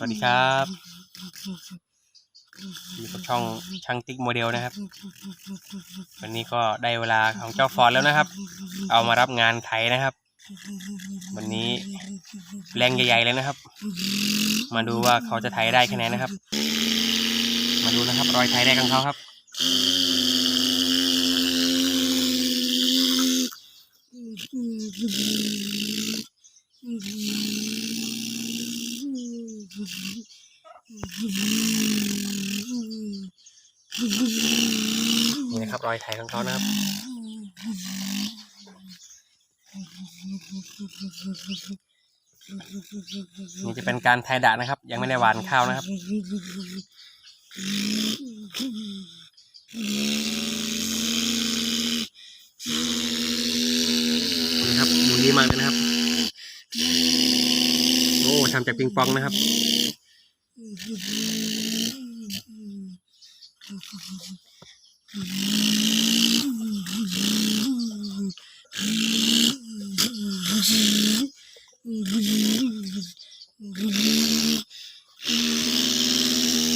สวัสดีครับอยู่กับช่องช่างติ๊กโมเดลนะครับ วันนี้ก็ได้เวลาของเจ้าฟอร์ดแล้วนะครับ เอามารับงานไถนะครับ วันนี้แรงใหญ่ๆเลยนะครับ มาดูว่าเขาจะไถได้แค่ไหนนะครับ มาดูนะครับ รอยไถแรกของเขาครับ นี่นะครับรอยไถของเขานะครับ นี่จะเป็นการไทยดะนะครับ ยังไม่ได้หวานข้าวนะครับนี่ครับมุนดีมากเลยนะครับำจากปิงปองนะครับ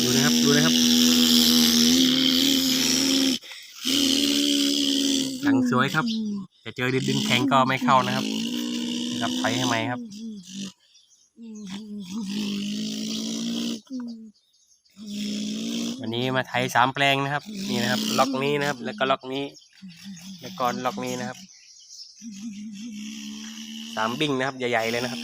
ดูนะครับ ดูนะครับ หลังสวยครับจะเจอดินดินแข็งก็ไม่เข้านะครับ นะครับถอยให้ไหมครับ วันนี้มาไถสามแปลงนะครับ นี่นะครับ ล็อกนี้นะครับ แล้วก็ล็อกนี้ แล้วก็ล็อกนี้นะครับสามบิ้งนะครับ ใหญ่ๆเลยนะครับ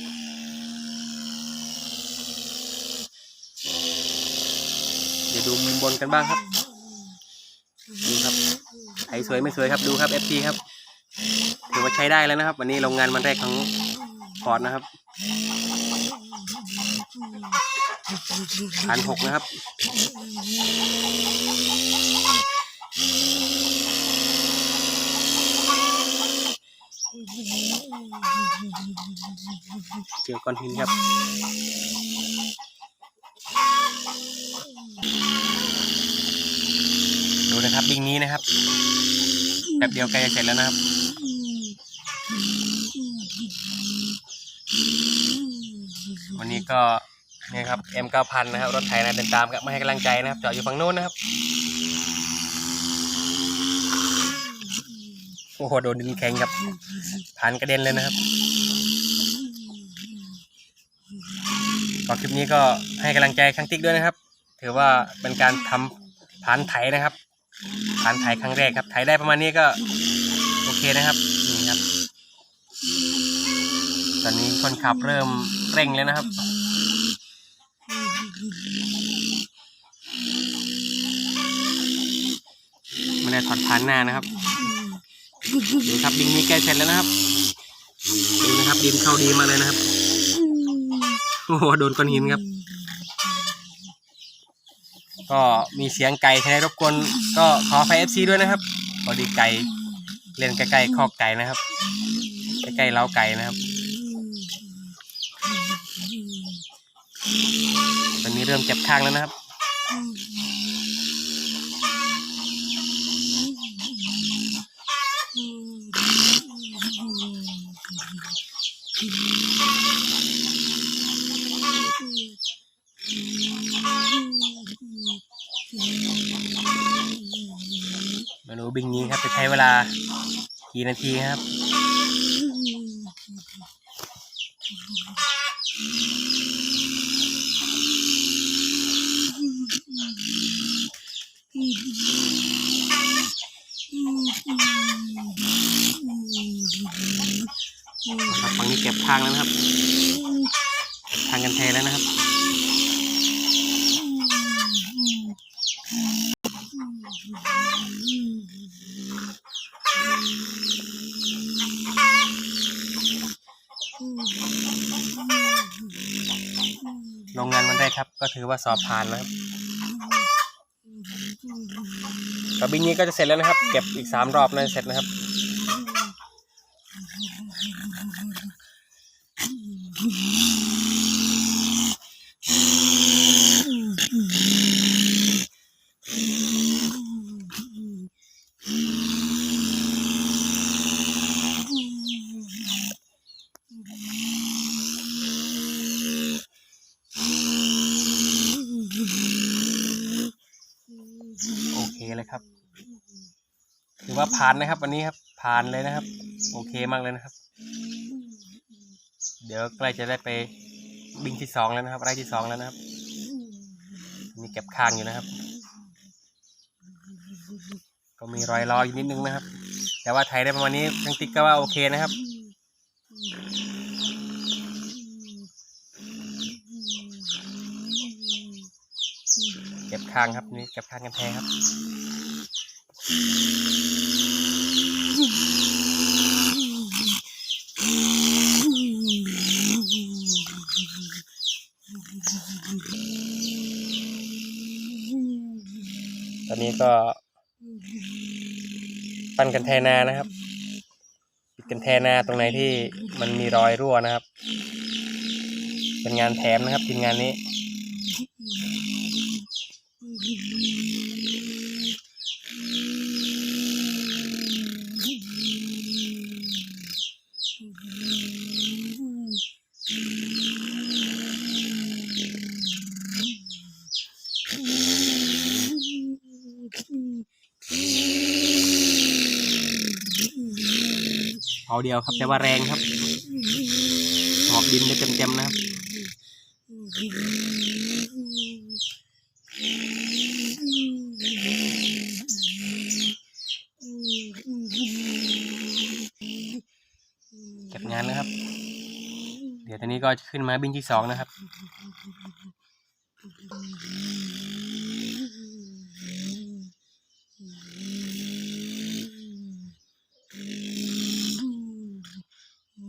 เดี๋ยวดูมุมบนกันบ้างครับดูครับไถสวยไม่สวยครับดูครับ FP ครับถือว่าใช้ได้แล้วนะครับ วันนี้โรงงานวันแรกของฟอร์ดนะครับ พันหกนะครับเจอก้อนหินครับดูนะครับบิงนี้นะครับแป๊บเดียวใกล้จะเสร็จแล้วนะครับวันนี้ก็ นี่ครับ M 9 0 0 นะครับ รถไถนะเดินตามครับมาให้กำลังใจนะครับจอดอยู่ฝั่งโน้นนะครับ โอ้โห โดนดินแข็งครับผ่านกระเด็นเลยนะครับก็คลิปนี้ก็ให้กำลังใจครั้งติ๊กด้วยนะครับ ถือว่าเป็นการทำผ่านไถนะครับผ่านไถครั้งแรกครับไถได้ประมาณนี้ก็โอเคนะครับนี่ครับ ตอนนี้คนขับเริ่มเร่งแล้วนะครับ ได้ถอดผ่านหน้านะครับดูครับดินนี้ใกล้เสร็จแล้วนะครับดูนะครับ ดินเข้าดีมาเลยนะครับโอ้โหโดนก้อนหินครับ ก็มีเสียงไก่ใช้รบกวนก็ขอไฟเอฟซีด้วยนะครับพอดีไก่เล่นใกล้ๆคอกไก่นะครับใกล้ๆเล้าไก่นะครับตอนนี้เริ่มเจ็บข้างแล้วนะครับ มาดูบิงนี้ครับจะใช้เวลากี่นาทีครับ ด ครับ ฝั่งนี้เก็บข้างแล้วนะครับเก็บข้างกันเทแล้วนะครับ โรงงานวันแรกครับ ก็ถือว่าสอบผ่านแล้วครับกระบินนี้ก็จะเสร็จแล้วนะครับ เก็บอีกสามรอบน่าจะเสร็จนะครับ โอเคเลยครับ ถือว่าผ่านนะครับ วันนี้ครับ ผ่านเลยนะครับ โอเคมากเลยนะครับ เดี๋ยวใกล้จะได้ไปบิงที่สองแล้วนะครับไร่ที่สองแล้วนะครับมีเก็บคางอยู่นะครับ ก็มีรอยรออยู่นิดนึงนะครับ แต่ว่าไถได้ประมาณนี้ทั้งติ๊กก็ว่าโอเคนะครับเก็บคางครับนี่เก็บคางกันแทครับ ต อนนี้ก็ปั้นกันแทนานะครับ ปิดกันแทนาตรงไหนที่มันมีรอยรั่วนะครับ เป็นงานแถมนะครับทีมงานนี้ เอาเดียวครับ แต่ว่าแรงครับหอบดินได้เต็มๆนะครับเก็บงานนะครับ เดี๋ยวตอนนี้ก็ขึ้นมาบินที่สองนะครับ คร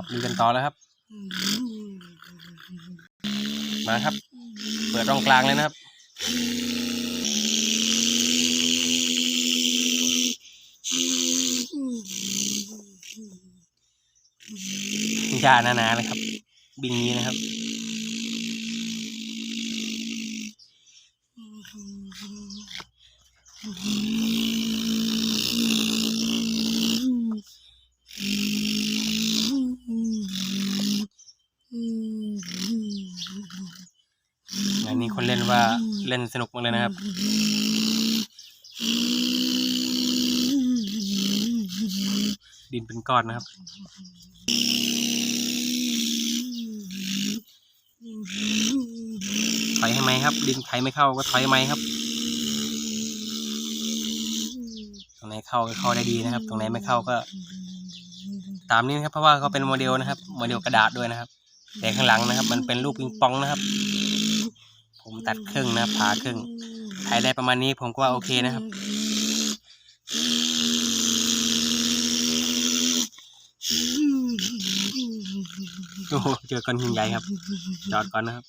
ับดูกันต่อแล้วครับ มาครับ เปิดร่องกลางเลยนะครับหญ้าหนาๆเลยครับ บิงนี้นะครับ งานนี้คนเล่นว่าเล่นสนุกมากเลยนะครับ ดินเป็นก้อนนะครับถอยให้ไหมครับ ดินไถไม่เข้าก็ถอยไหมครับ ตรงไหนเข้าก็เข้าได้ดีนะครับ ตรงไหนไม่เข้าก็ ตามนี้นะครับ เพราะว่าเขาเป็นโมเดลนะครับ โมเดลกระดาษด้วยนะครับ แต่ข้างหลังนะครับ มันเป็นรูปปิงปองนะครับ ผมตัดครึ่งนะผ่าครึ่งไถได้ประมาณนี้ผมก็ว่าโอเคนะครับโอ้โหเจอก้อนหินใหญ่ครับ จอดก่อนนะครับ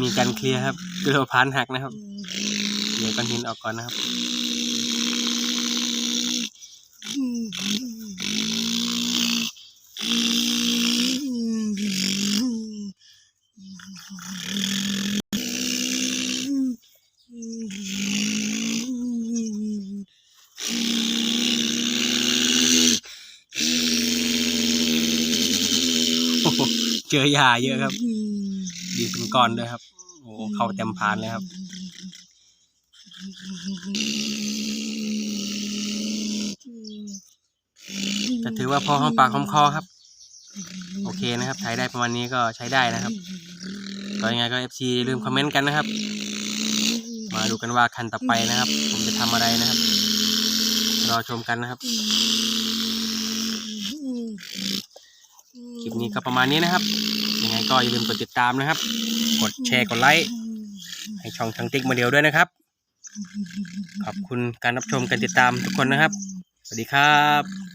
มีการเคลียร์ครับเกลือพานหักนะครับเดี๋ยวก้อนหินออกก่อนนะครับอ้ เจอหญ้าเยอะครับดินเป็นก้อนด้วยครับ โอ้โหเข้าเต็มพานเลยครับแต่ถือว่าพอหอมปากหอมคอครับ โอเคนะครับใช้ได้ประมาณนี้ก็ใช้ได้นะครับก็ยังไงก็ FC อย่าลืมคอมเมนต์กันนะครับ มาดูกันว่าคันต่อไปนะครับ ผมจะทำอะไรนะครับ รอชมกันนะครับค ลิปนี้ก็ประมาณนี้นะครับ ยังไงก็อย่าลืมกดติดตามนะครับ กดแชร์กดไลค์ให้ช่องช่างติ๊กมาเดียวด้วยนะครับ ขอบคุณการรับชมการติดตามทุกคนนะครับ สวัสดีครับ